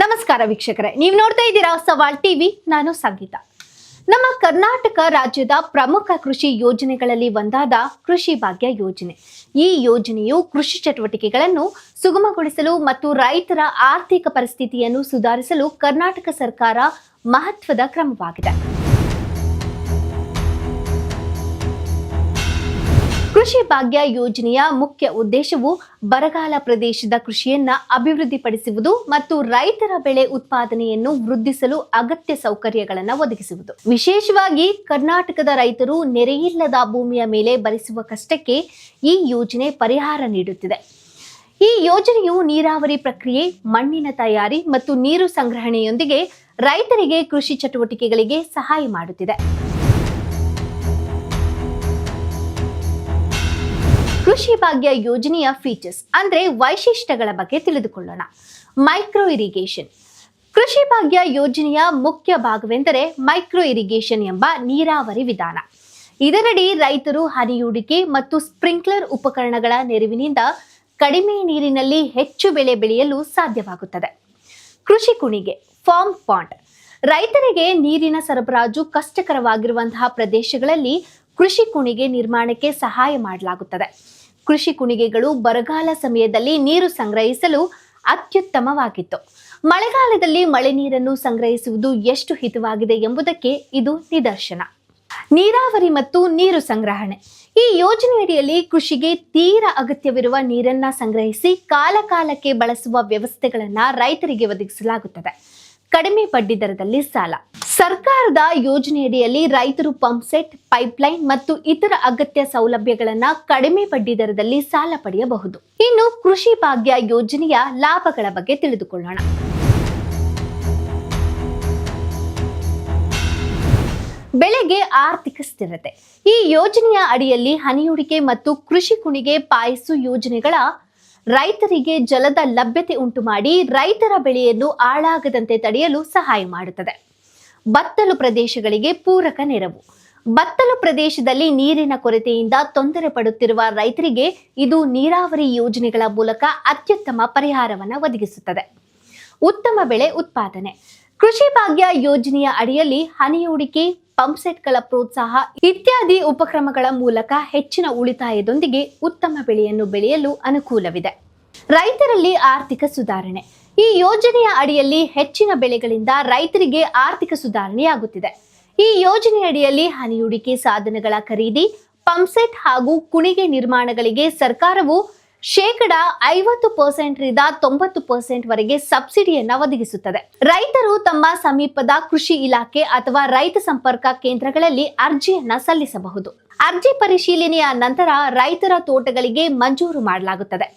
ನಮಸ್ಕಾರ ವೀಕ್ಷಕರೇ, ನೀವು ನೋಡ್ತಾ ಇದ್ದೀರಾ ಸವಾಲ್ ಟಿವಿ, ನಾನು ಸಂಗೀತ. ನಮ್ಮ ಕರ್ನಾಟಕ ರಾಜ್ಯದ ಪ್ರಮುಖ ಕೃಷಿ ಯೋಜನೆಗಳಲ್ಲಿ ಒಂದಾದ ಕೃಷಿ ಭಾಗ್ಯ ಯೋಜನೆ. ಈ ಯೋಜನೆಯು ಕೃಷಿ ಚಟುವಟಿಕೆಗಳನ್ನು ಸುಗಮಗೊಳಿಸಲು ಮತ್ತು ರೈತರ ಆರ್ಥಿಕ ಪರಿಸ್ಥಿತಿಯನ್ನು ಸುಧಾರಿಸಲು ಕರ್ನಾಟಕ ಸರ್ಕಾರ ಮಹತ್ವದ ಕ್ರಮವಾಗಿದೆ. ಕೃಷಿ ಭಾಗ್ಯ ಯೋಜನೆಯ ಮುಖ್ಯ ಉದ್ದೇಶವು ಬರಗಾಲ ಪ್ರದೇಶದ ಕೃಷಿಯನ್ನ ಅಭಿವೃದ್ಧಿಪಡಿಸುವುದು ಮತ್ತು ರೈತರ ಬೆಳೆ ಉತ್ಪಾದನೆಯನ್ನು ವೃದ್ಧಿಸಲು ಅಗತ್ಯ ಸೌಕರ್ಯಗಳನ್ನು ಒದಗಿಸುವುದು. ವಿಶೇಷವಾಗಿ ಕರ್ನಾಟಕದ ರೈತರು ನೆರೆಯಿಲ್ಲದ ಭೂಮಿಯ ಮೇಲೆ ಭರಿಸುವ ಕಷ್ಟಕ್ಕೆ ಈ ಯೋಜನೆ ಪರಿಹಾರ ನೀಡುತ್ತಿದೆ. ಈ ಯೋಜನೆಯು ನೀರಾವರಿ ಪ್ರಕ್ರಿಯೆ, ಮಣ್ಣಿನ ತಯಾರಿ ಮತ್ತು ನೀರು ಸಂಗ್ರಹಣೆಯೊಂದಿಗೆ ರೈತರಿಗೆ ಕೃಷಿ ಚಟುವಟಿಕೆಗಳಿಗೆ ಸಹಾಯ ಮಾಡುತ್ತಿದೆ. ಕೃಷಿ ಭಾಗ್ಯ ಯೋಜನೆಯ ಫೀಚರ್ಸ್ ಅಂದ್ರೆ ವೈಶಿಷ್ಟ್ಯಗಳ ಬಗ್ಗೆ ತಿಳಿದುಕೊಳ್ಳೋಣ. ಮೈಕ್ರೋ ಇರಿಗೇಷನ್ ಕೃಷಿ ಭಾಗ್ಯ ಯೋಜನೆಯ ಮುಖ್ಯ ಭಾಗವೆಂದರೆ ಮೈಕ್ರೋ ಇರಿಗೇಷನ್ ಎಂಬ ನೀರಾವರಿ ವಿಧಾನ. ಇದರಡಿ ರೈತರು ಹನಿಯೂಡಿಕೆ ಮತ್ತು ಸ್ಪ್ರಿಂಕ್ಲರ್ ಉಪಕರಣಗಳ ನೆರವಿನಿಂದ ಕಡಿಮೆ ನೀರಿನಲ್ಲಿ ಹೆಚ್ಚು ಬೆಳೆ ಬೆಳೆಯಲು ಸಾಧ್ಯವಾಗುತ್ತದೆ. ಕೃಷಿ ಕುಣಿಗೆ ಫಾರ್ಮ್ ಪಾಂಡ್ ರೈತರಿಗೆ ನೀರಿನ ಸರಬರಾಜು ಕಷ್ಟಕರವಾಗಿರುವಂತಹ ಪ್ರದೇಶಗಳಲ್ಲಿ ಕೃಷಿ ಕುಣಿಗೆ ನಿರ್ಮಾಣಕ್ಕೆ ಸಹಾಯ ಮಾಡಲಾಗುತ್ತದೆ. ಕೃಷಿ ಕುಣಿಗೆಗಳು ಬರಗಾಲ ಸಮಯದಲ್ಲಿ ನೀರು ಸಂಗ್ರಹಿಸಲು ಅತ್ಯುತ್ತಮವಾಗಿತ್ತು. ಮಳೆಗಾಲದಲ್ಲಿ ಮಳೆ ನೀರನ್ನು ಸಂಗ್ರಹಿಸುವುದು ಎಷ್ಟು ಹಿತವಾಗಿದೆ ಎಂಬುದಕ್ಕೆ ಇದು ನಿದರ್ಶನ. ನೀರಾವರಿ ಮತ್ತು ನೀರು ಸಂಗ್ರಹಣೆ. ಈ ಯೋಜನೆಯಡಿಯಲ್ಲಿ ಕೃಷಿಗೆ ತೀರ ಅಗತ್ಯವಿರುವ ನೀರನ್ನ ಸಂಗ್ರಹಿಸಿ ಕಾಲಕಾಲಕ್ಕೆ ಬಳಸುವ ವ್ಯವಸ್ಥೆಗಳನ್ನ ರೈತರಿಗೆ ಒದಗಿಸಲಾಗುತ್ತದೆ. ಕಡಿಮೆ ಬಡ್ಡಿ ದರದಲ್ಲಿ ಸಾಲ. ಸರ್ಕಾರದ ಯೋಜನೆಯಡಿಯಲ್ಲಿ ರೈತರು ಪಂಪ್ಸೆಟ್ ಪೈಪ್ಲೈನ್ ಮತ್ತು ಇತರ ಅಗತ್ಯ ಸೌಲಭ್ಯಗಳನ್ನ ಕಡಿಮೆ ಬಡ್ಡಿ ದರದಲ್ಲಿ ಸಾಲ ಪಡೆಯಬಹುದು. ಇನ್ನು ಕೃಷಿ ಭಾಗ್ಯ ಯೋಜನೆಯ ಲಾಭಗಳ ಬಗ್ಗೆ ತಿಳಿದುಕೊಳ್ಳೋಣ. ಬೆಳೆಗೆ ಆರ್ಥಿಕ ಸ್ಥಿರತೆ. ಈ ಯೋಜನೆಯ ಅಡಿಯಲ್ಲಿ ಹನಿಯೂಡಿಕೆ ಮತ್ತು ಕೃಷಿ ಕುಣಿಗೆ ಪಾಯಿಸು ಯೋಜನೆಗಳ ರೈತರಿಗೆ ಜಲದ ಲಭ್ಯತೆ ಉಂಟು ಮಾಡಿ ರೈತರ ಬೆಳೆಯನ್ನು ಹಾಳಾಗದಂತೆ ತಡೆಯಲು ಸಹಾಯ ಮಾಡುತ್ತದೆ. ಬತ್ತಲು ಪ್ರದೇಶಗಳಿಗೆ ಪೂರಕ ನೆರವು. ಬತ್ತಲು ಪ್ರದೇಶದಲ್ಲಿ ನೀರಿನ ಕೊರತೆಯಿಂದ ತೊಂದರೆ ಪಡುತ್ತಿರುವ ರೈತರಿಗೆ ಇದು ನೀರಾವರಿ ಯೋಜನೆಗಳ ಮೂಲಕ ಅತ್ಯುತ್ತಮ ಪರಿಹಾರವನ್ನು ಒದಗಿಸುತ್ತದೆ. ಉತ್ತಮ ಬೆಳೆ ಉತ್ಪಾದನೆ. ಕೃಷಿ ಭಾಗ್ಯ ಯೋಜನೆಯ ಅಡಿಯಲ್ಲಿ ಹನಿಯೂಡಿಕೆ ಪಂಪ್ಸೆಟ್ಗಳ ಪ್ರೋತ್ಸಾಹ ಇತ್ಯಾದಿ ಉಪಕ್ರಮಗಳ ಮೂಲಕ ಹೆಚ್ಚಿನ ಉಳಿತಾಯದೊಂದಿಗೆ ಉತ್ತಮ ಬೆಳೆಯನ್ನು ಬೆಳೆಯಲು ಅನುಕೂಲವಿದೆ. ರೈತರಲ್ಲಿ ಆರ್ಥಿಕ ಸುಧಾರಣೆ. ಈ ಯೋಜನೆಯ ಅಡಿಯಲ್ಲಿ ಹೆಚ್ಚಿನ ಬೆಳೆಗಳಿಂದ ರೈತರಿಗೆ ಆರ್ಥಿಕ ಸುಧಾರಣೆಯಾಗುತ್ತಿದೆ. ಈ ಯೋಜನೆಯಡಿಯಲ್ಲಿ ಹನಿಯೂಡಿಕೆ ಸಾಧನಗಳ ಖರೀದಿ ಪಂಪ್ಸೆಟ್ ಹಾಗೂ ಕುಣಿಗೆ ನಿರ್ಮಾಣಗಳಿಗೆ ಸರ್ಕಾರವು ಶೇಕಡ ಐವತ್ತು ಪರ್ಸೆಂಟ್ ರಿಂದ ತೊಂಬತ್ತು ಪರ್ಸೆಂಟ್ ವರೆಗೆ ಸಬ್ಸಿಡಿಯನ್ನ ಒದಗಿಸುತ್ತದೆ. ರೈತರು ತಮ್ಮ ಸಮೀಪದ ಕೃಷಿ ಇಲಾಖೆ ಅಥವಾ ರೈತ ಸಂಪರ್ಕ ಕೇಂದ್ರಗಳಲ್ಲಿ ಅರ್ಜಿಯನ್ನ ಸಲ್ಲಿಸಬಹುದು. ಅರ್ಜಿ ಪರಿಶೀಲನೆಯ ನಂತರ ರೈತರ ತೋಟಗಳಿಗೆ ಮಂಜೂರು ಮಾಡಲಾಗುತ್ತದೆ.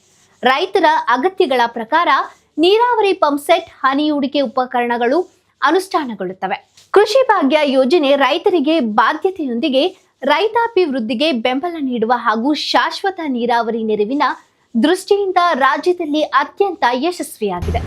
ರೈತರ ಅಗತ್ಯಗಳ ಪ್ರಕಾರ ನೀರಾವರಿ ಪಂಪ್ಸೆಟ್ ಹನಿಯೂಡಿಕೆ ಉಪಕರಣಗಳು ಅನುಷ್ಠಾನಗೊಳ್ಳುತ್ತವೆ. ಕೃಷಿ ಭಾಗ್ಯ ಯೋಜನೆ ರೈತರಿಗೆ ಬಾಧ್ಯತೆಯೊಂದಿಗೆ ರೈತಾಪಿ ವೃದ್ಧಿಗೆ ಬೆಂಬಲ ನೀಡುವ ಹಾಗೂ ಶಾಶ್ವತ ನೀರಾವರಿ ನೆರವಿನ ದೃಷ್ಟಿಯಿಂದ ರಾಜ್ಯದಲ್ಲಿ ಅತ್ಯಂತ ಯಶಸ್ವಿಯಾಗಿದೆ.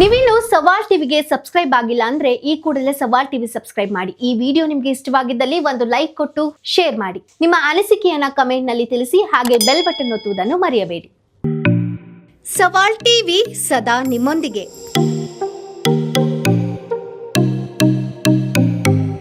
ನೀವಿನ್ನು ಸವಾಲ್ ಟಿವಿಗೆ ಸಬ್ಸ್ಕ್ರೈಬ್ ಆಗಿಲ್ಲ ಅಂದ್ರೆ ಈ ಕೂಡಲೇ ಸವಾಲ್ ಟಿವಿ ಸಬ್ಸ್ಕ್ರೈಬ್ ಮಾಡಿ. ಈ ವಿಡಿಯೋ ನಿಮ್ಗೆ ಇಷ್ಟವಾಗಿದ್ದಲ್ಲಿ ಒಂದು ಲೈಕ್ ಕೊಟ್ಟು ಶೇರ್ ಮಾಡಿ. ನಿಮ್ಮ ಅನಿಸಿಕೆಯನ್ನ ಕಮೆಂಟ್ನಲ್ಲಿ ತಿಳಿಸಿ, ಹಾಗೆ ಬೆಲ್ ಬಟನ್ ಒತ್ತುವುದನ್ನು ಮರೆಯಬೇಡಿ. ಸವಾಲ್ ಟಿವಿ ಸದಾ ನಿಮ್ಮೊಂದಿಗೆ.